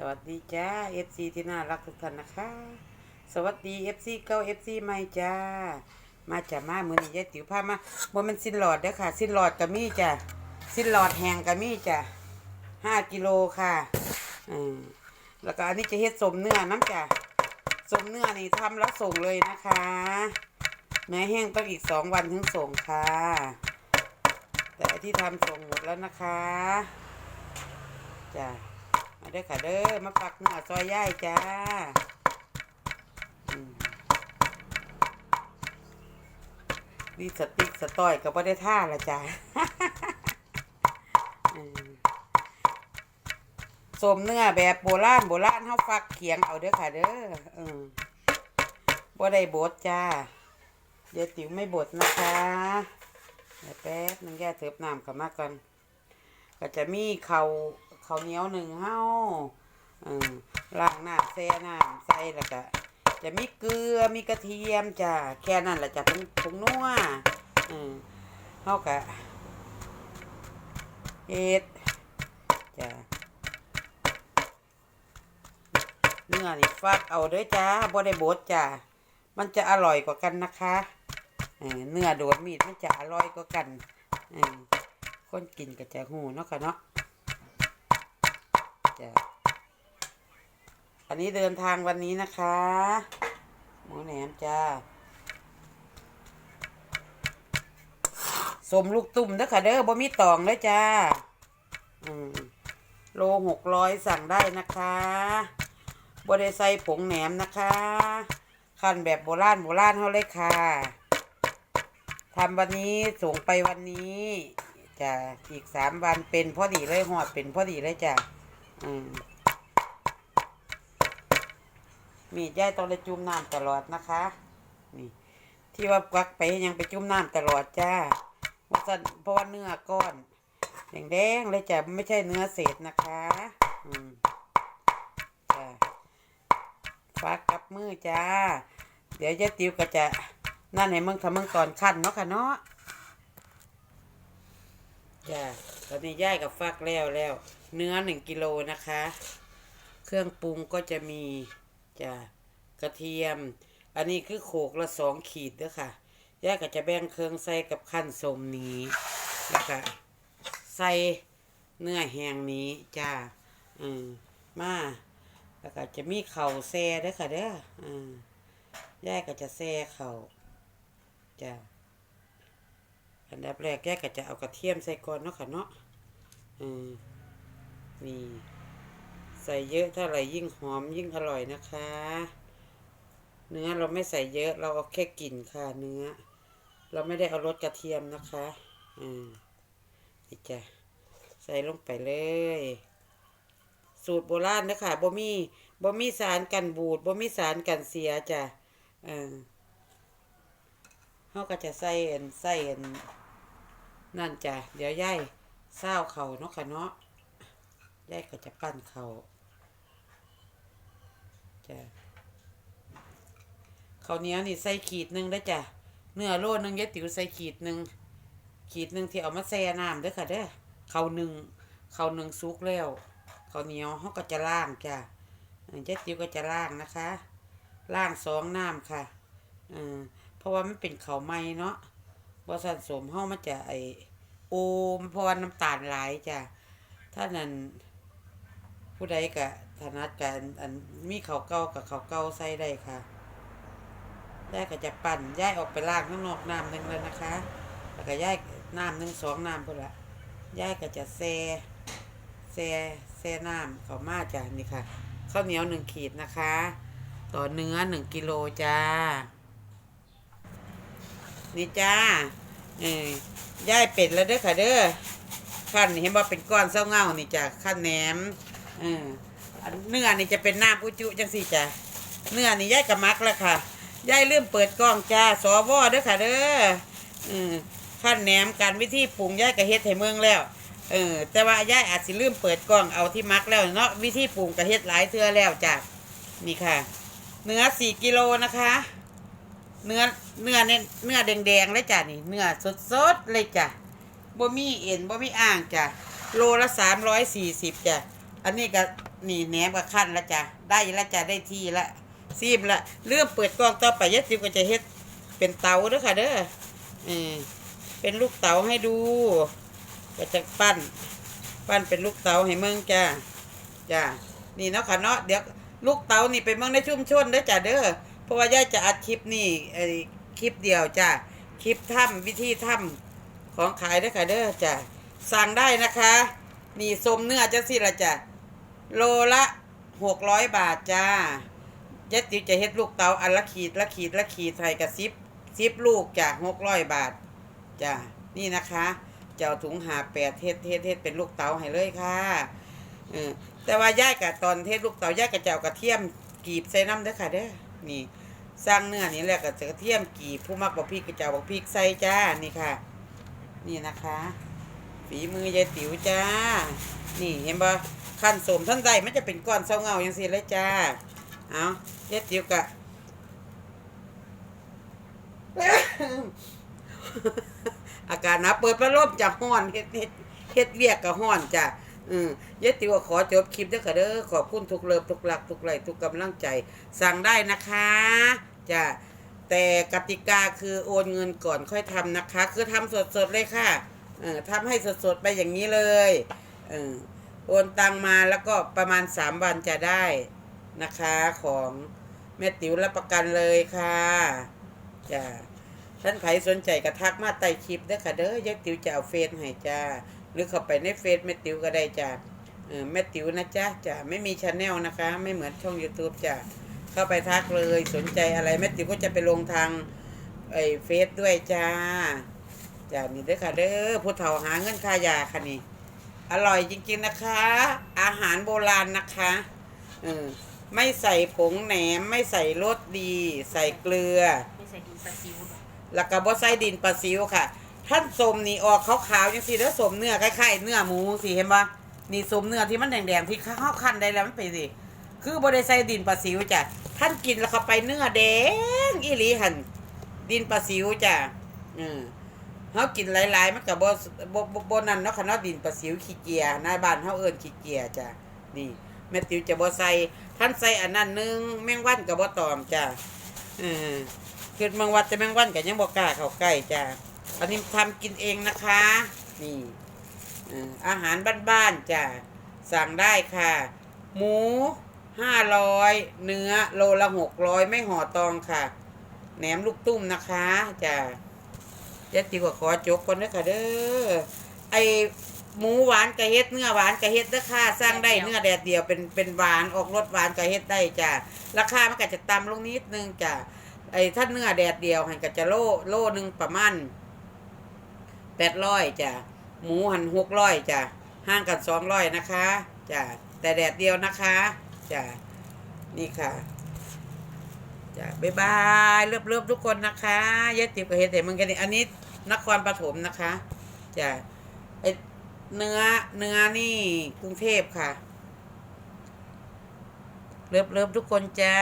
สวัสดีจ้า FC ที่น่ารักทุกท่านนะคะ สวัสดี FC เก้า FC ใหม่จ้า มาจามามือนี้ยายติ๋วพามาบ่แมันสิ้นหลอดเด้อค่ะ สิ้นหลอดกับมี่จ้ะสิ้นหลอดแหงกับมี่จ้ะห้ากิโลค่ะอืมแล้วก็อันนี้จะเฮ็ดสมเนื้อน้ำจ้ะสมเนื้อนี่ทำแล้วส่งเลยนะคะเนื้อแห้งต้องอีกสองวันถึงส่งค่ะ แต่ที่ทำส่งหมดแล้วนะคะจ้า เด้อค่ะเด้อมาปักเนื้อซอยย่ายจ้าอืมนี่สติ๊กสต้อยก็บ่ได้ท่าละจ้าสมเนื้อแบบโบราณโบราณเฮาฟักเขียงเอาเด้อค่ะเด้ออืมบ่ได้บดจ้าเดี๋ยวติ๋วไม่บดนะคะเดี๋ยวแป๊บนึงแย่เถิบน้ำเข้ามาก่อนก็จะมีเขาวเข้าวเหนียวหนึ่งเฮ้าอืมล้างน้ำแช่น้ำใส่แล้วก็จะมีเกลือมีกระเทียมจ้ะแค่นั้นแหละจ้ะผงผงนัวอืมเฮากะเฮ็ดจ้ะเนื้อนี่ฟักเอาเด้อจ้าบ่ได้บดจ้ะมันจะอร่อยกว่ากันนะคะเนื้อโดดมีดมันจะอร่อยกว่ากันคนกินก็จะหูเนาะค่ะเนาะ จ้ะอันนี้เดินทางวันนี้นะคะ หมูแหนมจ้าสมลูกตุ่มเด้อค่ะเด้อบ่มีตองเด้อจ้า อืมโลหกร้อยสั่งได้นะคะบ่ได้ใส่ผงแหนมนะคะขั้นแบบโบราณโบราณเท่าเลยค่ะทำวันนี้ส่งไปวันนี้จะอีกสามวันเป็นพอดีเลยหอดเป็นพอดีเลยจ้ะ มีดย่ายต้องได้จุ่มน้ำตลอดนะคะ นี่ ที่ว่ากักไปยังไปจุ่มน้ำตลอดจ้าว่าสันเพราะว่าเนื้อก้อนแดงๆเลยจ้ะไม่ใช่เนื้อเศษนะคะ อืมจ้ะฟักกับมือจ้า เดี๋ยวยายติวก็จะนั่นให้มึงทำมึงก่อนขั้นเนาะค่ะเนาะจ้าตอนนี้ย่ายกับฟักแล้วแล้ว เนื้อหนึ่งกิโลนะคะ เครื่องปรุงก็จะมีจ้ากระเทียม อันนี้คือโขกละสองขีดเด้อค่ะย่าก็จะแบ่งเครื่องใส่กับขั้นสมนี้แล้วก็ใส่เนื้อแห้งนี้จ้าอืมมาแล้วก็จะมีเข่าแซ่เด้อค่ะเด้ออืมย่ายก็จะแซ่เข่าจ้าอันดับแรกแยกก็จะเอากระเทียมใส่ก่อนเนาะค่ะเนาะอืม นี่ใส่เยอะเท่าไหร่ยิ่งหอมยิ่งอร่อยนะคะ เนื้อเราไม่ใส่เยอะเราเอาแค่กลิ่นค่ะเนื้อ เราไม่ได้เอารสกระเทียมนะคะอืมนี่จ้ะใส่ลงไปเลย สูตรโบราณนะคะบ่มีบ่มีสารกันบูดบ่มีสารกันเสียจ้ะเออเขาก็จะใส่อันใส่อันนั่นจ้ะเดี๋ยวย่ายเศร้าเขาเนาะค่ะเนาะ ยายก็จะปั้นเขาจ้ะข้าวเหนียวนี่ใส่ขีดหนึ่งได้จ้ะเนื้อโลหนึงยายติ๋วใส่ขีดหนึ่งขีดหนึ่งที่เอามาแช่น้ำเด้อค่ะเด้อข้าวหนึ่งข้าวหนึ่งสุกแล้วข้าวเหนียวเขาก็จะล่างจ้ะเยายติ๋วก็จะล่างนะคะล่างสองน้ำค่ะอืมเพราะว่ามันเป็นเขาวไม้เนาะบสันสมเฮามันจะไอโอมพราะว่าน้ำตาลหลายจ้ะถ้านั้น ผู้ใดกะถนัดกันอันมีเขาเก่ากับเขาเก่าใส่ได้ค่ะย่ายก็จะปั่นย่ายออกไปล้างข้างนอกน้ำหนึ่งแล้วนะคะ แล้วก็ย่ายน้ำหนึ่งสองน้ำพุ่นละย่ายก็จะแซ่แซ่แซ่น้ำเขามาจ้ะนี่ค่ะข้าวเหนียวหนึ่งขีดนะคะ ต่อเนื้อหนึ่งกิโลจ้านี่จ้าเอ้ยย่ายเป็ดแล้วเด้อค่ะเด้อขั้นนี่เห็นว่าเป็นก้อนเศร้าเงานี่จ้ะขั้นแหนม เอออันเนื้อนี่จะเป็นน้ำอุจุจังสี่จ้ะเนื้อนี่ย่ายกระมักแล้วค่ะย่ายเริ่มเปิดกล้องจ้าสวเด้อค่ะเด้อเออขั้นแหนมการวิธีปรุงย่ายกระเฮ็ดให้เมืองแล้วเออแต่ว่าย่ายอาจสิลืมเปิดกล้องเอาที่มักแล้วเนาะวิธีปรุงกระเฮ็ดหลายเทื่อแล้วจ้ะนี่ค่ะ เนื้อสี่กิโลนะคะ เนื้อเนื้อเนี่ยเนื้อแดงๆเลยจ้ะนี่ เนื้อสดๆเลยจ้ะบ่มีเอ็นบ่มีอ่างจ้ะโลละสามร้อยสี่สิบจ้ะ อันนี้ก็นี่แหนมกับขั้นละจ้ะได้ละจ้ะได้ที่ละซีมละเริ่มเปิดกล้องต่อไปยายติ๋วก็จะเฮ็ดเป็นเตาเด้อค่ะเด้อเออเป็นลูกเตาให้ดูก็จะปั้น ปั้นเป็นลูกเตาให้เมืองจ้าจ้านี่เนาะค่ะเนาะเดี๋ยวลูกเตานี่ไปเมืองในชุมชนเด้อจ้าเด้อเพราะว่าย่าจะอัดคลิปนี่ไอ้คลิปเดียวจ้าคลิปถ้ำวิธีถ้ำของขายเด้อค่ะเด้อจ้าสั่งได้นะคะ นี่สมเนื้อจังสิละจ้ะ โลละหกร้อยบาทจ้าย่าติ๋วจะเฮ็ดลูกเตาอันละขีดละขีดละขีดใส่กับซิปซิปลูกจ้ะหกร้อยบาทจ้านี่นะคะเจ้าถุงหาแปดเทศเทศเทศเป็นลูกเตาให้เลยค่ะเออแต่ว่าย่ายกับตอนเทศลูกเตาย่ายกับเจ้ากระเทียมกีบใส่น้ำเด้อค่ะเด้อนี่สร้างเนื้อนี่แหละกับกระเทียมกีบผู้มักบอกพริกกับเจ้าบอกพริกใส่จ้านี่ค่ะ นี่นะคะ ฝีมือยายติ๋วจ้า นี่เห็นบ่ขั้นสมท่านใดมันจะเป็นก้อนเศร้าเงาอย่างสิเลยจ้า เอายายติ๋วกะอาการนะเปิดพัดลมจะห้อนเฮ็ดเฮ็ดเฮ็ดเวียกก็ห้อนจ้ะอืมยายติ๋วขอจบคลิปเด้อค่ะเด้อขอบคุณทุกเลิฟทุกหลักทุกไหลทุกกำลังใจ สั่งได้นะคะจ้ะแต่กติกาคือโอนเงินก่อนค่อยทำนะคะ คือทำสดๆเลยค่ะ เออทำให้สดๆไปอย่างนี้เลยเออโอนตังมาแล้วก็ประมาณสามวันจะได้นะคะของแม่ติ๋วรับประกันเลยค่ะจ้ะท่านใครสนใจกระทักมาใต้คลิปเด้อค่ะเด้อยายติ๋วจะเอาเฟซให้จ้าหรือเข้าไปในเฟซแม่ติ๋วก็ได้จ้าเออแม่ติ๋วนะจ๊ะจ้าไม่มีชาแนลนะคะ ไม่เหมือนช่อง YouTube จ้าเข้าไปทักเลยสนใจอะไรแม่ติ๋วก็จะไปลงทางไอ้เฟซด้วยจ้า จ้านี่เด้อค่ะเด้อผู้เฒ่าหาเงินค่ายาค่ะนี่ อร่อยจริงๆนะคะ อาหารโบราณนะคะเออไม่ใส่ผงแหนม ไม่ใส่รสดี ใส่เกลือ ไม่ใส่ดินปลาซิวหรอกแล้วก็บ่ใส่ดินปลาซิวค่ะ ท่านสมนี่ออกขาวๆจังซี่แล้วสมเนื้อคล้ายๆเนื้อหมูสิเห็นบ่นี่สมเนื้อที่มันแดงๆที่ข้าวคั้นได้แล้วมันไปนสิคือบ่ได้ใส่ดินปลาซิวจ้ะท่านกินแล้วเข้าไปเนื้อแดงอีหลีหั่นดินปลาซิวจ้ะอืม เฮากินหลายๆมันก็บ่บ่บ่บ่นั่นเนาะคะเนาะดินปลาซิวขี้เกียจนาบ้านเฮาเอิ้นขี้เกียจจ้ะนี่แม่ติ๋วจะบ่ใส่ท่านใส่อันนั้นนึงแมงวันก็บ่ตอมจ้ะอืมคือแมงวัดแต่แมงวันก็ยังบอกล้าเข้าใกล้จ้ะอันนี้ทำกินเองนะคะ นี่เอ่ออาหารบ้านๆจ้ะสั่งได้ค่ะ หมูห้าร้อยเนื้อโลละหกร้อยไม่ห่อตองค่ะแหนมลูกตุ้มนะคะจ้ะ เจ๊ติวก็ขอจกก่อนเด้อค่ะเด้อไอหมูหวานกระเฮ็ดเนื้อหวานกระเฮ็ดเด้อค่ะสร้างได้เนื้อแดดเดียวเป็นเป็นหวานออกรสหวานกระเฮ็ดได้จ้ะราคามันก็จะต่ำลงนิดนึงจ้ะไอ้ถ้าเนื้อแดดเดียวหันก็จะโลโลหนึ่งประมาณแปดร้อยจ้ะหมูหันหกร้อยจ้ะห่างกันสองร้อยนะคะจ้ะแต่แดดเดียวนะคะจ้ะนี่ค่ะจ้ะบ๊ายบายเลิฟๆทุกคนนะคะยายติ๋วกับเฮ็ดเห็นมึงกันนี่อันนี้ นครปฐมนะคะจ้ะไอเนื้อเนื้อนี่กรุงเทพค่ะ เลิฟๆทุกคนจ้า